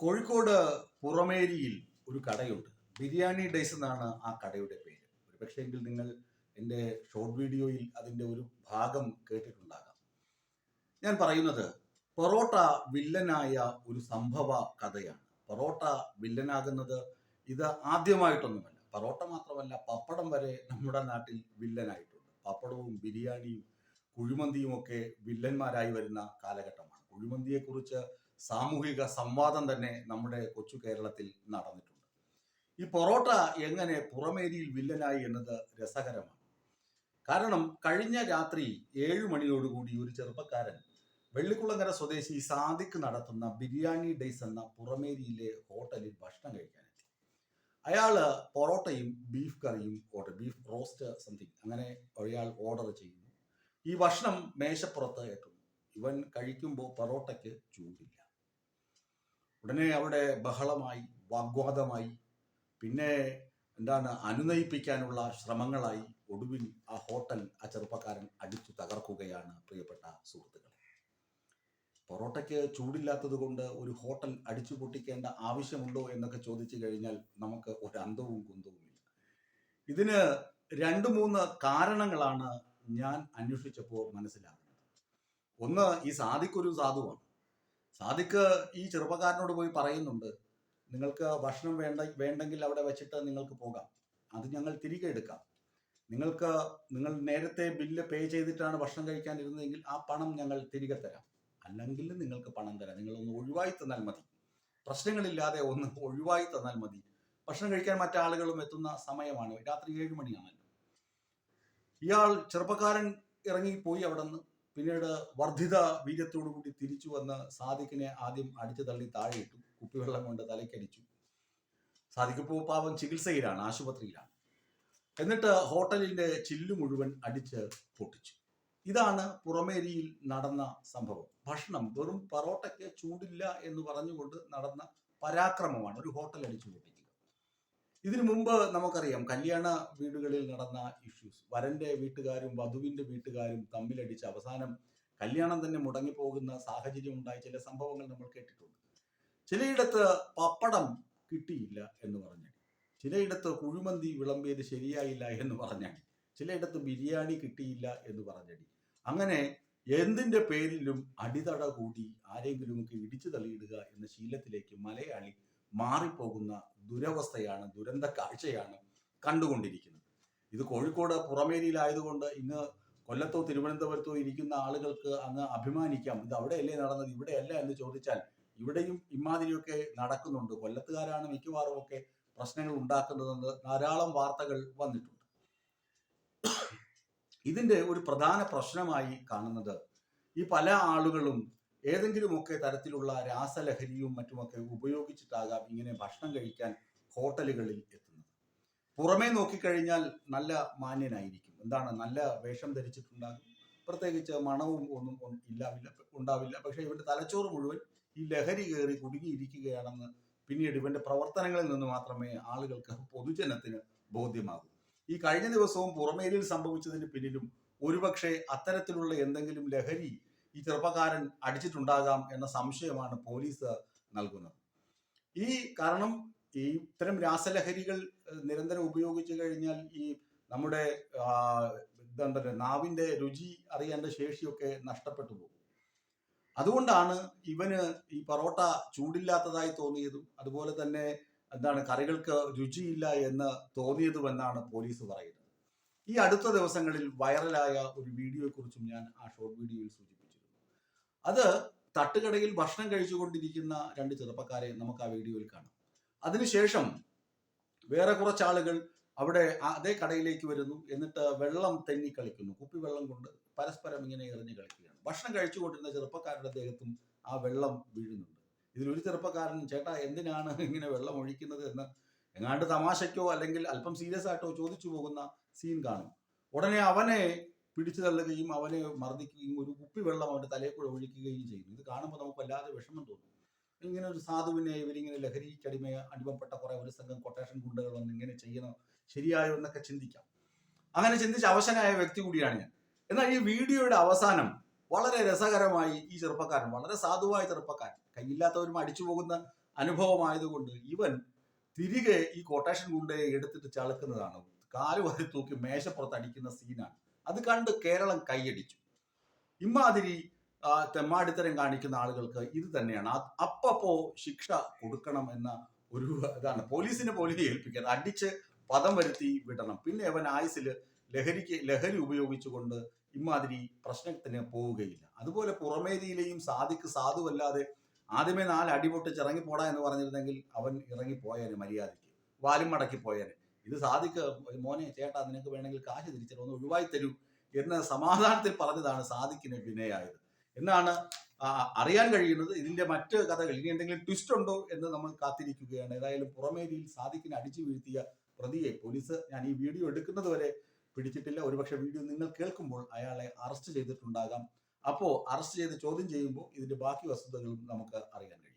കോഴിക്കോട് പുറമേരിയിൽ ഒരു കടയുണ്ട്. ബിരിയാണി ഡേയ്സ് എന്നാണ് ആ കടയുടെ പേര്. ഒരു പക്ഷേങ്കിൽ നിങ്ങൾ എന്റെ ഷോർട്ട് വീഡിയോയിൽ അതിന്റെ ഒരു ഭാഗം കേട്ടിട്ടുണ്ടാകാം. ഞാൻ പറയുന്നത് പൊറോട്ട വില്ലനായ ഒരു സംഭവ കഥയാണ്. പൊറോട്ട വില്ലനാകുന്നത് ഇത് ആദ്യമായിട്ടൊന്നുമല്ല. പൊറോട്ട മാത്രമല്ല പപ്പടം വരെ നമ്മുടെ നാട്ടിൽ വില്ലനായിട്ടുണ്ട്. പപ്പടവും ബിരിയാണിയും കുഴിമന്തിയും ഒക്കെ വില്ലന്മാരായി വരുന്ന കാലഘട്ടമാണ്. കുഴിമന്തിയെക്കുറിച്ച് സാമൂഹിക സംവാദം തന്നെ നമ്മുടെ കൊച്ചു കേരളത്തിൽ നടന്നിട്ടുണ്ട്. ഈ പൊറോട്ട എങ്ങനെ പുറമേരിയിൽ വില്ലനായി എന്നത് രസകരമാണ്. കാരണം കഴിഞ്ഞ രാത്രി ഏഴു മണിയോടുകൂടി ഒരു ചെറുപ്പക്കാരൻ വെള്ളിക്കുളങ്ങര സ്വദേശി സാദിഖ് നടത്തുന്ന ബിരിയാണി ഡേയ്സ് എന്ന പുറമേരിയിലെ ഹോട്ടലിൽ ഭക്ഷണം കഴിക്കാനെത്തി. അയാൾ പൊറോട്ടയും ബീഫ് കറിയും ഓർഡർ ബീഫ് റോസ്റ്റ് സംതിങ് അങ്ങനെ അയാൾ ഓർഡർ ചെയ്യുന്നു. ഈ ഭക്ഷണം മേശപ്പുറത്ത് എത്തുന്നു ഇവൻ കഴിക്കുമ്പോൾ പൊറോട്ടയ്ക്ക് ചൂടില്ല. ഉടനെ അവിടെ ബഹളമായി വാഗ്വാദമായി പിന്നെ എന്താണ് അനുനയിപ്പിക്കാനുള്ള ശ്രമങ്ങളായി ഒടുവിൽ ആ ഹോട്ടൽ ആ ചെറുപ്പക്കാരൻ അടിച്ചു തകർക്കുകയാണ് പ്രിയപ്പെട്ട സുഹൃത്തുക്കളെ. പൊറോട്ടയ്ക്ക് ചൂടില്ലാത്തത് കൊണ്ട് ഒരു ഹോട്ടൽ അടിച്ചു പൊട്ടിക്കേണ്ട ആവശ്യമുണ്ടോ എന്നൊക്കെ ചോദിച്ചു കഴിഞ്ഞാൽ നമുക്ക് ഒരു അന്തവും കുന്തവുമില്ല. ഇതിന് രണ്ട് മൂന്ന് കാരണങ്ങളാണ് ഞാൻ അന്വേഷിച്ചപ്പോൾ മനസ്സിലാകുന്നത്. ഒന്ന് ഈ സാധിക്കൊരു സാധുവാണ്. സാദിഖ് ഈ ചെറുപ്പക്കാരനോട് പോയി പറയുന്നുണ്ട് നിങ്ങൾക്ക് ഭക്ഷണം വേണ്ട വേണ്ടെങ്കിൽ അവിടെ വെച്ചിട്ട് നിങ്ങൾക്ക് പോകാം. അത് ഞങ്ങൾ തിരികെ എടുക്കാം. നിങ്ങൾക്ക് നിങ്ങൾ നേരത്തെ ബില്ല് പേ ചെയ്തിട്ടാണ് ഭക്ഷണം കഴിക്കാനിരുന്നതെങ്കിൽ ആ പണം ഞങ്ങൾ തിരികെ തരാം. അല്ലെങ്കിൽ നിങ്ങൾക്ക് പണം തരാം. നിങ്ങൾ ഒന്ന് ഒഴിവായി തന്നാൽ മതി. പ്രശ്നങ്ങളില്ലാതെ ഒന്ന് ഒഴിവായി തന്നാൽ മതി. ഭക്ഷണം കഴിക്കാൻ മറ്റാളുകളും എത്തുന്ന സമയമാണ്. രാത്രി ഏഴ് മണിയാണല്ലോ. ഇയാൾ ചെറുപ്പക്കാരൻ ഇറങ്ങിപ്പോയി അവിടെ നിന്ന് പിന്നീട് വർദ്ധിത വീര്യത്തോടു കൂടി തിരിച്ചു വന്ന് സാദിഖിനെ ആദ്യം അടിച്ചു തള്ളി താഴെയിട്ടു കുപ്പിവെള്ളം കൊണ്ട് തലയ്ക്കടിച്ചു സാദിഖ് ഇപ്പോൾ പാവം ചികിത്സയിലാണ് ആശുപത്രിയിലാണ്. എന്നിട്ട് ഹോട്ടലിന്റെ ചില്ലു മുഴുവൻ അടിച്ച് പൊട്ടിച്ചു. ഇതാണ് പുറമേരിയിൽ നടന്ന സംഭവം. ഭക്ഷണം വെറും പറോട്ടയ്ക്ക് ചൂടില്ല എന്ന് പറഞ്ഞുകൊണ്ട് നടന്ന പരാക്രമമാണ്. ഒരു ഹോട്ടൽ അടിച്ചു പൊട്ടിക്കുക ഇതിനു മുമ്പ് നമുക്കറിയാം കല്യാണ വീടുകളിൽ നടന്ന ഇഷ്യൂസ് വരന്റെ വീട്ടുകാരും വധുവിന്റെ വീട്ടുകാരും തമ്മിലടിച്ച് അവസാനം കല്യാണം തന്നെ മുടങ്ങിപ്പോകുന്ന സാഹചര്യം ഉണ്ടായ. ചില സംഭവങ്ങൾ നമ്മൾ കേട്ടിട്ടുണ്ട്. ചിലയിടത്ത് പപ്പടം കിട്ടിയില്ല എന്ന് പറഞ്ഞ് ചിലയിടത്ത് കുഴിമന്തി വിളമ്പിയത് ശരിയായില്ല എന്ന് പറഞ്ഞാൽ ചിലയിടത്ത് ബിരിയാണി കിട്ടിയില്ല എന്ന് പറഞ്ഞടി. അങ്ങനെ എന്തിന്റെ പേരിലും അടിതട കൂടി ആരെങ്കിലുമൊക്കെ ഇടിച്ചു തള്ളിയിടുക എന്ന ശീലത്തിലേക്ക് മലയാളി മാറിപ്പോകുന്ന ദുരവസ്ഥയാണ് ദുരന്ത കാഴ്ചയാണ് കണ്ടുകൊണ്ടിരിക്കുന്നത്. ഇത് കോഴിക്കോട് പുറമേരിയിലായതുകൊണ്ട് ഇന്ന് കൊല്ലത്തോ തിരുവനന്തപുരത്തോ ഇരിക്കുന്ന ആളുകൾക്ക് അങ്ങ് അഭിമാനിക്കാം. ഇത് അവിടെയല്ലേ നടന്നത് ഇവിടെയല്ല എന്ന് ചോദിച്ചാൽ ഇവിടെയും ഇമാതിരിയൊക്കെ നടക്കുന്നുണ്ട്. കൊല്ലത്തുകാരാണ് മിക്കവാറും ഒക്കെ പ്രശ്നങ്ങൾ ഉണ്ടാക്കുന്നതെന്ന് ധാരാളം വാർത്തകൾ വന്നിട്ടുണ്ട്. ഇതിന്റെ ഒരു പ്രധാന പ്രശ്നമായി കാണുന്നത് ഈ പല ആളുകളും ഏതെങ്കിലുമൊക്കെ തരത്തിലുള്ള രാസലഹരിയും മറ്റുമൊക്കെ ഉപയോഗിച്ചിട്ടാകാം ഇങ്ങനെ ഭക്ഷണം കഴിക്കാൻ ഹോട്ടലുകളിൽ എത്തുന്നത്. പുറമേ നോക്കിക്കഴിഞ്ഞാൽ നല്ല മാന്യനായിരിക്കും. എന്താണ്? നല്ല വേഷം ധരിച്ചിട്ടുണ്ടാകും. പ്രത്യേകിച്ച് മണവും ഒന്നും ഇല്ലാവില്ല ഉണ്ടാവില്ല. പക്ഷെ ഇവന്റെ തലച്ചോറ് മുഴുവൻ ഈ ലഹരി കയറി കുടുങ്ങിയിരിക്കുകയാണെന്ന് പിന്നീട് ഇവന്റെ പ്രവർത്തനങ്ങളിൽ നിന്ന് മാത്രമേ ആളുകൾക്ക് പൊതുജനത്തിന് ബോധ്യമാകൂ. ഈ കഴിഞ്ഞ ദിവസവും പുറമേലിൽ സംഭവിച്ചതിന് പിന്നിലും ഒരുപക്ഷെ അത്തരത്തിലുള്ള എന്തെങ്കിലും ലഹരി ഈ ചെറുപ്പക്കാരൻ അടിച്ചിട്ടുണ്ടാകാം എന്ന സംശയമാണ് പോലീസ് നൽകുന്നത്. ഈ കാരണം ഈ ഇത്തരം രാസലഹരികൾ നിരന്തരം ഉപയോഗിച്ചു കഴിഞ്ഞാൽ ഈ നമ്മുടെ എന്താ നാവിന്റെ രുചി അറിയേണ്ട ശേഷിയൊക്കെ നഷ്ടപ്പെട്ടു പോകും. അതുകൊണ്ടാണ് ഇവന് ഈ പൊറോട്ട ചൂടില്ലാത്തതായി തോന്നിയതും അതുപോലെ തന്നെ എന്താണ് കറികൾക്ക് രുചിയില്ല എന്ന് തോന്നിയതുമെന്നാണ് പോലീസ് പറയുന്നത്. ഈ അടുത്ത ദിവസങ്ങളിൽ വൈറലായ ഒരു വീഡിയോയെക്കുറിച്ചും ഞാൻ ആ ഷോർട്ട് വീഡിയോയിൽ സൂചിപ്പിച്ചിരുന്നു അത് തട്ടുകടയിൽ ഭക്ഷണം കഴിച്ചുകൊണ്ടിരിക്കുന്ന രണ്ട് ചെറുപ്പക്കാരെ നമുക്ക് ആ വീഡിയോയിൽ കാണാം. അതിനുശേഷം വേറെ കുറച്ച് ആളുകൾ അവിടെ അതേ കടയിലേക്ക് വരുന്നു. എന്നിട്ട് വെള്ളം തെന്നി കളിക്കുന്നു. കുപ്പി വെള്ളം കൊണ്ട് പരസ്പരം ഇങ്ങനെ എറിഞ്ഞു കളിക്കുകയാണ്. ഭക്ഷണം കഴിച്ചുകൊണ്ടിരുന്ന ചെറുപ്പക്കാരുടെ ദേഹത്തും ആ വെള്ളം വീഴുന്നുണ്ട്. ഇതിലൊരു ചെറുപ്പക്കാരൻ ചേട്ടാ എന്തിനാണ് ഇങ്ങനെ വെള്ളം ഒഴിക്കുന്നത്? എന്ന് എങ്ങാണ്ട് തമാശയ്ക്കോ അല്ലെങ്കിൽ അല്പം സീരിയസ് ആയിട്ടോ ചോദിച്ചു പോകുന്ന സീൻ കാണും. ഉടനെ അവനെ പിടിച്ചു തള്ളുകയും അവനെ മർദ്ദിക്കുകയും ഒരു കുപ്പി വെള്ളം അവന്റെ തലയിൽ കൂടെ ഒഴിക്കുകയും ചെയ്യുന്നു. ഇത് കാണുമ്പോൾ നമുക്ക് വല്ലാതെ വിഷമം തോന്നും. ഇങ്ങനെ ഒരു സാധുവിനെ ഇവരിങ്ങനെ ലഹരിക്കടിമ അടിമപ്പെട്ട കുറെ ഒരു സംഘം കൊട്ടേഷൻ ഗുണ്ടകൾ വന്ന് ഇങ്ങനെ ചെയ്യണം ശരിയായോ എന്നൊക്കെ ചിന്തിക്കാം. അങ്ങനെ ചിന്തിച്ച് അവശനായ വ്യക്തി കൂടിയാണ് ഞാൻ. എന്നാൽ ഈ വീഡിയോയുടെ അവസാനം വളരെ രസകരമായി ഈ ചെറുപ്പക്കാരൻ വളരെ സാധുവായ ചെറുപ്പക്കാരൻ കയ്യില്ലാത്തവരും അടിച്ചു പോകുന്ന അനുഭവമായതുകൊണ്ട് ഇവൻ തിരികെ ഈ കൊട്ടേഷൻ ഗുണ്ടയെ എടുത്തിട്ട് ചളുക്കുന്നതാണ്. കാൽ വരെ തൂക്കി മേശപ്പുറത്ത് അടിക്കുന്ന സീനാണ് അത് കണ്ട് കേരളം കൈയടിച്ചു. ഇമാതിരി തെമ്മാടിത്തരം കാണിക്കുന്ന ആളുകൾക്ക് ഇത് തന്നെയാണ്. അപ്പപ്പോ ശിക്ഷ കൊടുക്കണം എന്ന ഒരു ഇതാണ്. പോലീസിനെ പോലീസ് ഏൽപ്പിക്കുന്നത് അടിച്ച് പദം വരുത്തി വിടണം. പിന്നെ അവൻ ആയുസിൽ ലഹരിക്ക് ലഹരി ഉപയോഗിച്ചുകൊണ്ട് ഇമാതിരി പ്രശ്നത്തിന് പോവുകയില്ല. അതുപോലെ പുറമേരിയിലെയും സാധിക്ക് സാധുവല്ലാതെ ആദ്യമേ നാല് അടിപൊട്ടിച്ച് ഇറങ്ങിപ്പോടാ എന്ന് പറഞ്ഞിരുന്നെങ്കിൽ അവൻ ഇറങ്ങിപ്പോയാൽ മര്യാദയ്ക്ക്. വാലും മടക്കി പോയേനെ ഇത് സാദിക്ക് മോനെ ചേട്ടാ നിനക്ക് വേണമെങ്കിൽ കാശ് തിരിച്ചു ഒന്ന് ഒഴിവായി തരൂ എന്ന് സമാധാനത്തിൽ പറഞ്ഞതാണ് സാദിക്കിന് വിനയായത്. എന്നാണ് അറിയാൻ കഴിയുന്നത്. ഇതിന്റെ മറ്റ് കഥകൾ ഇനി എന്തെങ്കിലും ട്വിസ്റ്റ് ഉണ്ടോ എന്ന് നമ്മൾ കാത്തിരിക്കുകയാണ്. ഏതായാലും പുറമേരിയിൽ സാദിക്കിനെ അടിച്ചു വീഴ്ത്തിയ പ്രതിയെ പോലീസ് ഞാൻ ഈ വീഡിയോ എടുക്കുന്നത് വരെ പിടിച്ചിട്ടില്ല. ഒരുപക്ഷെ വീഡിയോ നിങ്ങൾ കേൾക്കുമ്പോൾ അയാളെ അറസ്റ്റ് ചെയ്തിട്ടുണ്ടാകാം. അപ്പോൾ അറസ്റ്റ് ചെയ്ത് ചോദ്യം ചെയ്യുമ്പോൾ ഇതിന്റെ ബാക്കി വസ്തുതകളും നമുക്ക് അറിയാൻ കഴിയും.